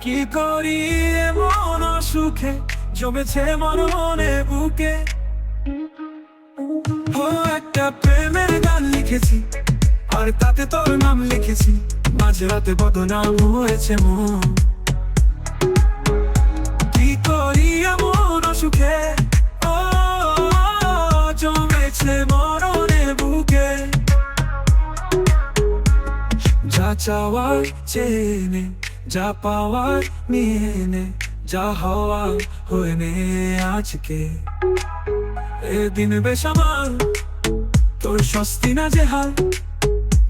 কি করি এমন সুখে জমেছে মরণে বুকে। ও, একটা প্রেমের গান লিখেছি। আর তাতে তোর নাম লিখেছি। মাঝ রাতে বদনাম হয়েছে মন। কি করি এমন জমেছে মরণে বুকে। যা চাওয়ার চেনে, যা পাওয়ার নিয়ে যা হওয়ার হয়ে নে আজকে। এদিন বেশ আমার তোর স্বস্তি না যে হাল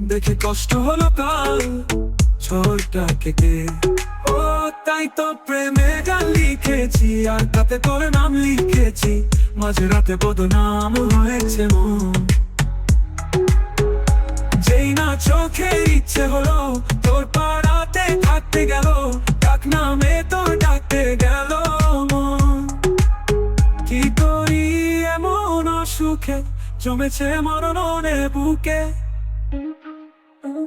দেখে কষ্ট হলো কাল ছোটটাকে কে? ও, তাই তো প্রেমে গান লিখেছি, আর তাতে তোর নাম লিখেছি। মাঝে রাতে বদনাম হয়েছে মন। যেই না চোখে ইচ্ছে হলো, তোর পাড়াতে থাকতে গেল, ডাক নামে তোর ডাকতে গেল। কি করি এমন সুখে জমেছে মরণে বুকে।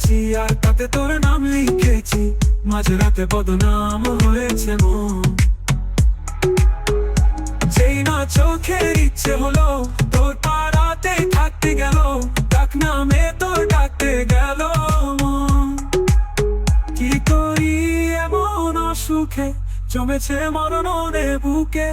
লিখেছি আর তাতে তোর নাম লিখেছি। মাঝে রাতে বদনাম হয়েছে মন। না চোখের ইচ্ছে হলো, তোর পাড়াতে থাকতে গেল, ডাক নামে তোর ডাকতে গেল। কি করি এমন অসুখে, জমেছে মরণে বুকে।